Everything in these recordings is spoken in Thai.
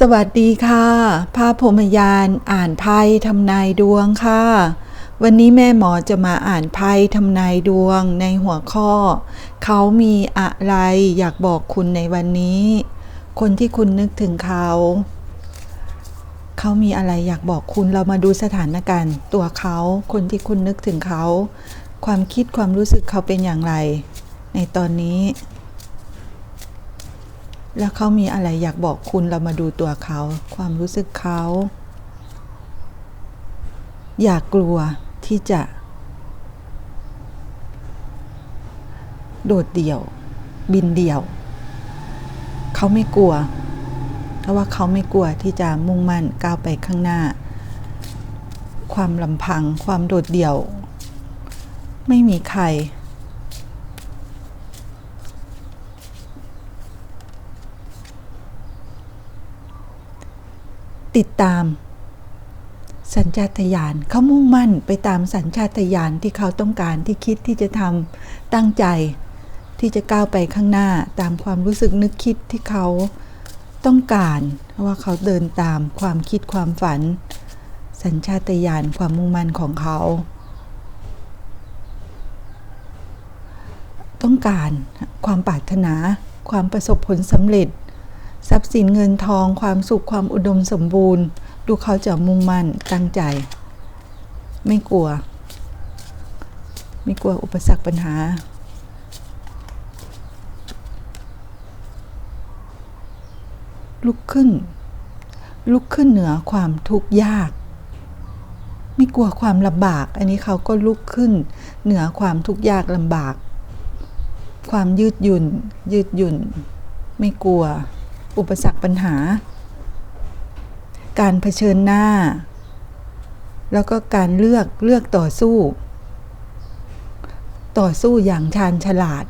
สวัสดีค่ะพระพมยานอ่านไพ่ทำนายดวงค่ะ วันนี้แม่หมอจะมาอ่านไพ่ทำนายดวงในหัวข้อ เขามีอะไรอยากบอกคุณในวันนี้ คนที่คุณนึกถึงเขา เขามีอะไรอยากบอกคุณเรามาดูสถานการณ์ ตัวเขาคนที่คุณนึกถึงเขา ความคิดความรู้สึกเขาเป็นอย่างไร ในตอนนี้ แล้วเขามีอะไรอยากบอกคุณเรามาดูตัวเขา ความรู้สึกเขา อย่ากกลัวที่จะ โดดเดี่ยว บินเดี่ยว เขาไม่กลัว เพราะว่าเขาไม่กลัวที่จะมุ่งมั่นก้าวไปข้างหน้า ความลำพัง ความโดดเดี่ยว ไม่มีใคร ติดตาม สัญชาตญาณเขามุ่งมั่นไปตามสัญชาตญาณที่เขาต้องการที่คิดที่จะทำตั้งใจ ที่จะก้าวไปข้างหน้าตามความรู้สึกนึกคิดที่เขาต้องการเพราะว่าเขาเดินตามความคิดความฝัน สัญชาตญาณความมุ่งมั่นของเขา ต้องการความปรารถนา ความประสบผลสำเร็จ ทรัพย์สินเงินทองความสุขความอุดมสมบูรณ์ ดูเขาจะมุ่งมั่นตั้งใจ ไม่กลัว ไม่กลัวอุปสรรคปัญหา ลุกขึ้น ลุกขึ้นเหนือความทุกข์ยาก ไม่กลัวความลำบาก อันนี้เขาก็ลุกขึ้น เหนือความทุกข์ยากลำบาก ความยืดหยุ่น ยืดหยุ่น ไม่กลัว อุปสรรคปัญหา การเผชิญหน้า แล้วก็การเลือกเลือกต่อสู้ ต่อสู้อย่างชาญฉลาด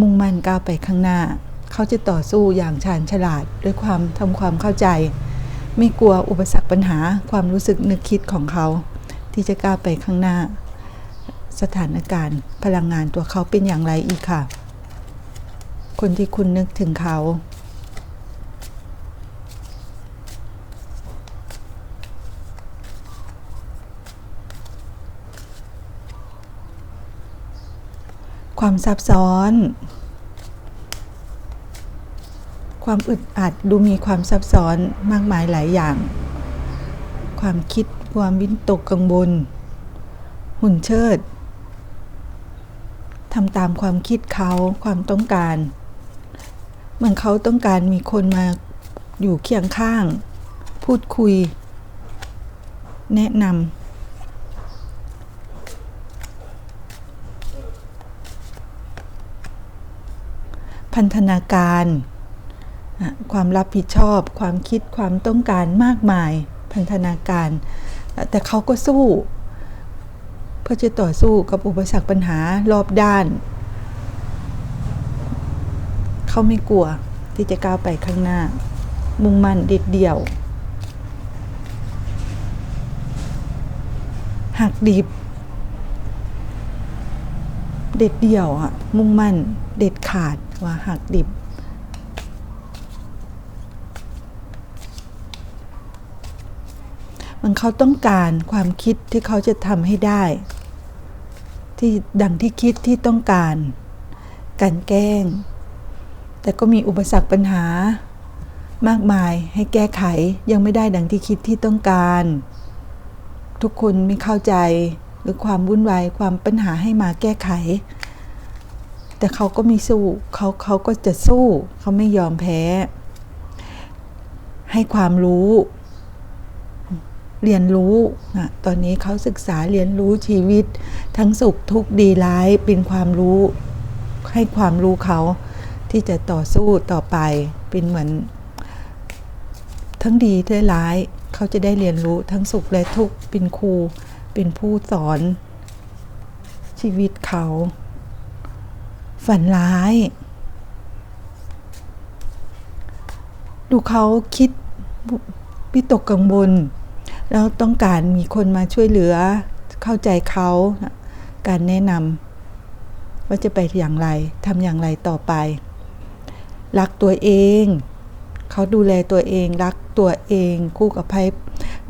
มุ่งมั่นก้าวไปข้างหน้า เขาจะต่อสู้อย่างชาญฉลาด ด้วยความทำความเข้าใจ ไม่กลัวอุปสรรคปัญหาความรู้สึกนึกคิดของเขา ที่จะก้าวไปข้างหน้า สถานการณ์ พลังงานตัวเขาเป็นอย่างไรอีกค่ะ คนที่คุณนึกถึงเขา ความซับซ้อน ความอึดอัดดูมีความซับซ้อนมากมายหลายอย่าง ความคิดความวิตกกังวลหุ่นเชิดทำตามความคิดเขาความต้องการ เหมือนเขาต้องการมีคนมาอยู่เคียงข้าง พูดคุย แนะนำพันธนาการ ความรับผิดชอบ ความคิดความต้องการมากมาย พันธนาการ แต่เขาก็สู้ เพื่อจะต่อสู้กับอุปสรรคปัญหารอบด้าน เขาไม่กลัวที่จะก้าวไปข้างหน้า มุ่งมั่นเด็ดเดี่ยว หักดิบ เด็ดเดี่ยวอะมุ่งมั่นเด็ดขาดว่าหักดิบ มันเขาต้องการความคิดที่เขาจะทำให้ได้ ที่ดังที่คิดที่ต้องการ การแกล้ง แต่ก็มีอุปสรรคปัญหา มากมายให้แก้ไขยังไม่ได้ดังที่คิดที่ต้องการ ทุกคนไม่เข้าใจหรือความวุ่นวายความปัญหาให้มาแก้ไข แต่เขาก็มีสู้เขาเขาก็จะสู้เขาไม่ยอมแพ้ ให้ความรู้ เรียนรู้นะตอนนี้เขาศึกษาเรียนรู้ชีวิต ทั้งสุขทุกข์ดีร้ายเป็นความรู้ ให้ความรู้เขา ที่จะต่อสู้ต่อไปเป็นเหมือน ทั้งดีทั้งร้าย เขาจะได้เรียนรู้ทั้งสุขและทุกข์เป็นครู เป็นผู้สอน ชีวิตเขา ฝันร้าย ดูเขาคิดวิตกกังวลแล้วต้องการมีคนมาช่วยเหลือเข้าใจเขาการแนะนำว่าจะไปอย่างไรทำอย่างไรต่อไป รักตัวเอง เขาดูแลตัวเอง รักตัวเอง คู่กับไพ่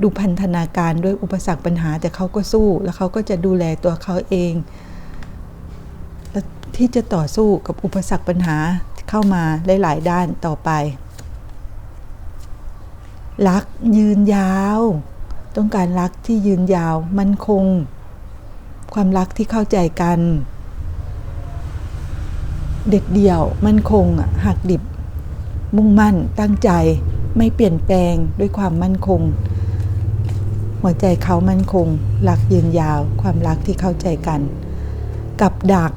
ดูพันธนาการด้วยอุปสรรคปัญหาแต่เขาก็สู้ แล้วเขาก็จะดูแลตัวเขาเองและที่จะต่อสู้กับอุปสรรคปัญหาเข้ามาหลาย ๆ ด้านต่อไป รักยืนยาว ต้องการรักที่ยืนยาวมั่นคง ความรักที่เข้าใจกัน เด็ดเดี่ยวมั่นคงหักดิบ มุ่งมั่นตั้งใจไม่เปลี่ยนแปลงด้วยความมั่นคง หัวใจเขามั่นคงรักยืนยาวความรักที่เข้าใจกัน กับดัก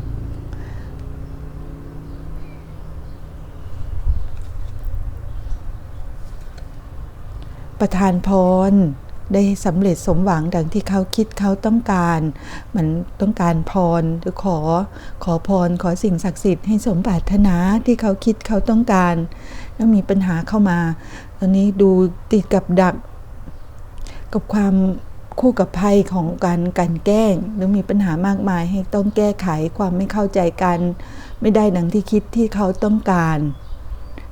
ประทานพร ได้สำเร็จสมหวังดังที่เขาคิดเขาต้องการเหมือนต้องการพรหรือขอขอพรขอสิ่งศักดิ์สิทธิ์ให้สมปรารถนาที่เขาคิดเขาต้องการ แล้วมีปัญหาเข้ามา ตอนนี้ดูติดกับดัก กับความคู่กับภัยของการการแกล้ง หรือมีปัญหามากมายให้ต้องแก้ไขความไม่เข้าใจกัน ไม่ได้ดังที่คิดที่เขาต้องการ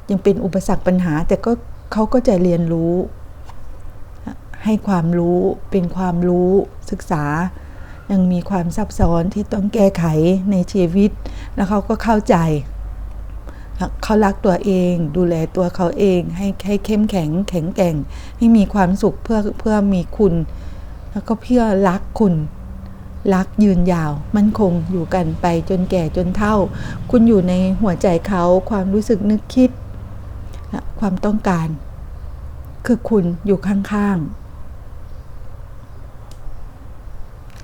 ยังเป็นอุปสรรคปัญหาแต่ก็เขาก็จะเรียนรู้ ให้ความรู้เป็นความรู้ศึกษา ยังมีความซับซ้อนที่ต้องแก้ไขในชีวิต แล้วเขาก็เข้าใจ เขารักตัวเอง ดูแลตัวเขาเอง ให้ให้เข้มแข็งแข็งแกร่ง ให้มีความสุขเพื่อเพื่อมีคุณ แล้วก็เพื่อรักคุณรักยืนยาว มั่นคงอยู่กันไปจนแก่จนเฒ่า คุณอยู่ในหัวใจเขาความรู้สึกนึกคิด ความต้องการ คือคุณอยู่ข้างๆ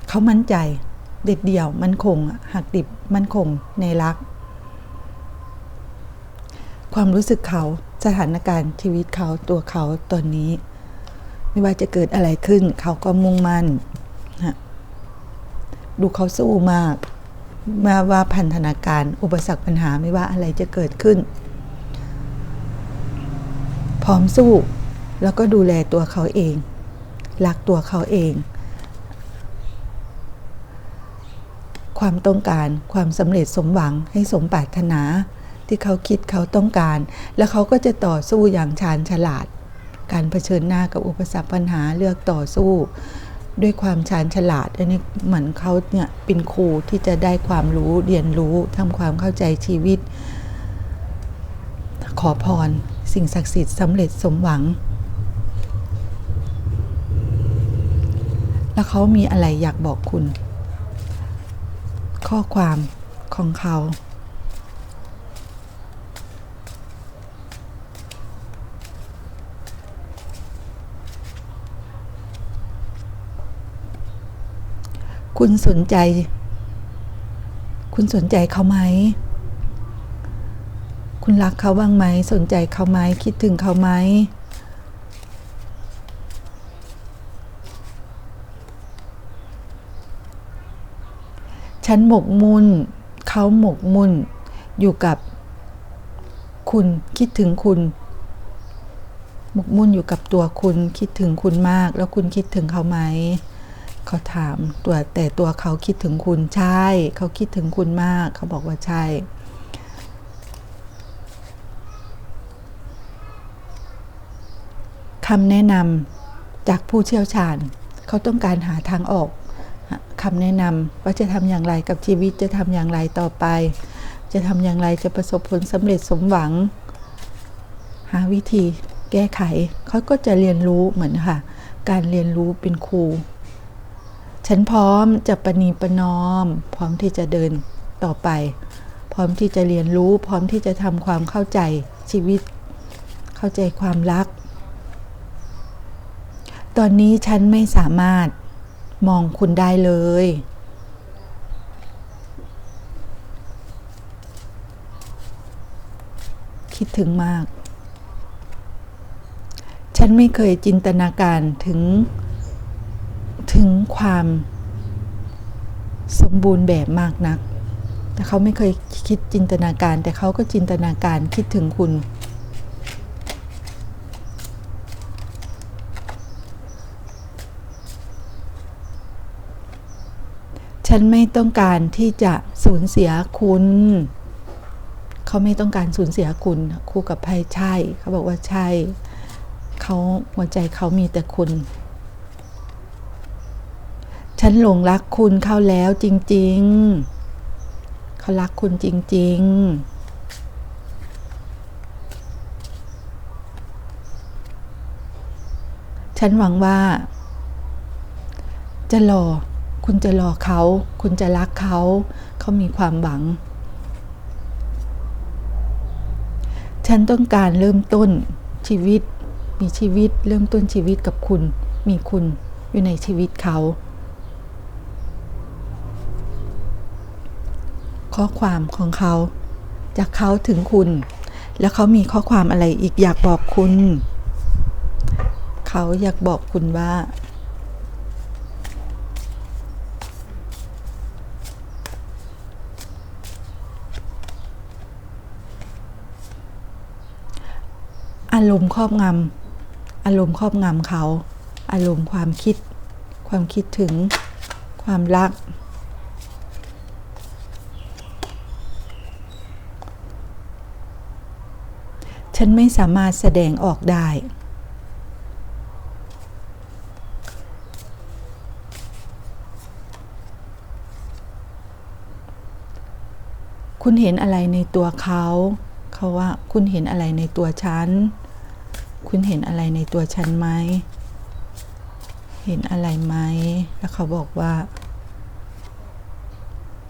เขามั่นใจ เด็ดเดี่ยวมันคงหักดิบมันคงในรัก ความรู้สึกเขาสถานการณ์ชีวิตเขาตัวเขาตอนนี้ ไม่ว่าจะเกิดอะไรขึ้น เขาก็มุ่งมั่นนะดูเขาสู้มากมาว่าพันธนาการ อุปสรรคปัญหาไม่ว่าอะไรจะเกิดขึ้น พร้อมสู้แล้วก็ดูแลตัวเขาเอง รักตัวเขาเอง ความต้องการความสำเร็จสมหวังให้สมปรารถนา ที่เขาคิดเขาต้องการ แล้วเขาก็จะต่อสู้อย่างชาญฉลาด การเผชิญหน้ากับอุปสรรคปัญหาเลือกต่อสู้ ด้วยความชาญฉลาดอันนี้เหมือนเขาเนี่ยเป็นครูที่จะได้ความรู้เรียนรู้ทำความเข้าใจชีวิต ขอพร สิ่งศักดิ์สิทธิ์สำเร็จสมหวังแล้วเขามีอะไรอยากบอกคุณ ข้อความของเขา คุณสนใจ คุณสนใจเขาไหม คุณรักเขาบ้างไหม สนใจเขาไหม คิดถึงเขาไหม ฉันหมกมุ่นเขาหมกมุ่น อยู่กับคุณคิดถึงคุณ หมกมุ่นอยู่กับตัวคุณคิดถึงคุณมาก แล้วคุณคิดถึงเขาไหมเขาถามตัวแต่ตัวเขาคิดถึงคุณใช่ เขาคิดถึงคุณมาก เขาบอกว่าใช่คำแนะนำจากผู้เชี่ยวชาญ เขาต้องการหาทางออก คำแนะนำว่าจะทำอย่างไรกับชีวิตจะทำอย่างไรต่อไป จะทำอย่างไรจะประสบผลสำเร็จสมหวัง หาวิธีแก้ไขเขาก็จะเรียนรู้เหมือนค่ะ การเรียนรู้เป็นครู ฉันพร้อมจะประนีประนอม พร้อมที่จะเดินต่อไป พร้อมที่จะเรียนรู้ พร้อมที่จะทำความเข้าใจชีวิต เข้าใจความรัก ตอนนี้ฉันไม่สามารถ มองคุณได้เลย คิดถึงมาก ฉันไม่เคยจินตนาการถึง ถึงความสมบูรณ์แบบมากนัก แต่เขาไม่เคยคิดจินตนาการ แต่เขาก็จินตนาการคิดถึงคุณ ฉันไม่ต้องการที่จะสูญเสียคุณ เขาไม่ต้องการสูญเสียคุณคู่กับไพ่ใช่ เขาบอกว่าใช่เขาหัวใจเขามีแต่คุณ ฉันหลงรักคุณเข้าแล้วจริง ๆ เขารักคุณจริง ๆฉันหวังว่า จะรอ คุณจะรอเขา คุณจะรักเขา เขามีความหวัง ฉันต้องการเริ่มต้นชีวิต มีชีวิต เริ่มต้นชีวิตกับคุณ มีคุณอยู่ในชีวิตเขา ข้อความของเขา จากเขาถึงคุณ แล้วเขามีข้อความอะไรอีกอยากบอกคุณ เขาอยากบอกคุณว่า อารมณ์ครอบงำอารมณ์ครอบงำเขา อารมณ์ความคิด ความคิดถึงความรัก ฉันไม่สามารถแสดงออกได้คุณเห็นอะไรในตัวเขา เขาว่าคุณเห็นอะไรในตัวฉัน คุณเห็นอะไรในตัวฉันไหม เห็นอะไรไหม แล้วเขาบอกว่า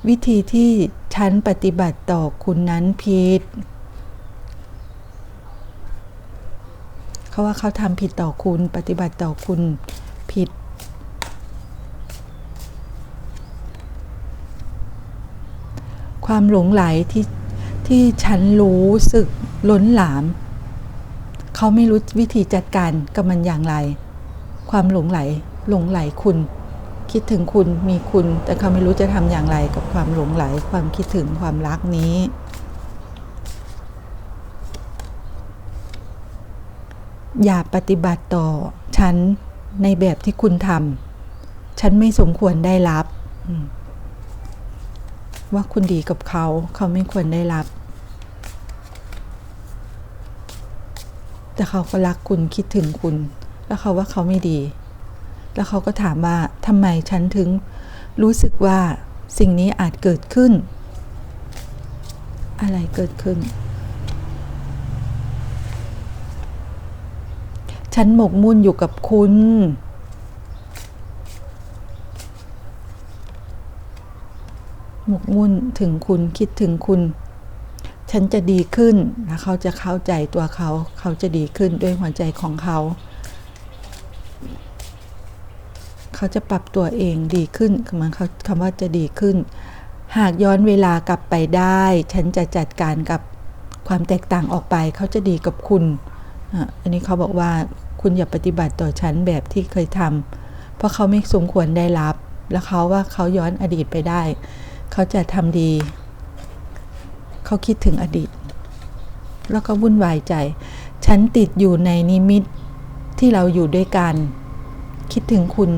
วิธีที่ฉันปฏิบัติต่อคุณนั้นผิด เขาว่าเขาทำผิดต่อคุณ ปฏิบัติต่อคุณผิดความหลงไหลที่ที่ฉันรู้สึกล้นหลาม เขาไม่รู้วิธีจัดการกับมันอย่างไร ความหลงไหลหลงไหลคุณ คิดถึงคุณมีคุณ แต่เขาไม่รู้จะทำอย่างไรกับความหลงไหล ความคิดถึงความรักนี้ อย่าปฏิบัติต่อฉันในแบบที่คุณทำฉันไม่สมควรได้รับ ว่าคุณดีกับเขา เขาไม่ควรได้รับ แต่เขาก็รักคุณคิดถึงคุณ แล้วเขาว่าเขาไม่ดี แล้วเขาก็ถามว่าทำไมฉันถึงรู้สึกว่าสิ่งนี้อาจเกิดขึ้น อะไรเกิดขึ้น ฉันหมกมุ่นอยู่กับคุณ หมกมุ่นถึงคุณคิดถึงคุณ ฉันจะดีขึ้นแล้วเขาจะเข้าใจตัวเขา เขาจะดีขึ้นด้วยหัวใจของเขา เขาจะปรับตัวเองดีขึ้นคำเขาคำว่าจะดีขึ้น หากย้อนเวลากลับไปได้ ฉันจะจัดการกับความแตกต่างออกไป เขาจะดีกับคุณ อันนี้เขาบอกว่าคุณอย่าปฏิบัติต่อฉันแบบที่เคยทำเพราะเขาไม่สมควรได้รับ แล้วเขาว่าเขาย้อนอดีตไปได้ เขาจะทำดี เขาคิดถึงอดีต แล้วก็วุ่นวายใจ ฉันติดอยู่ในนิมิตที่เราอยู่ด้วยกัน คิดถึงคุณ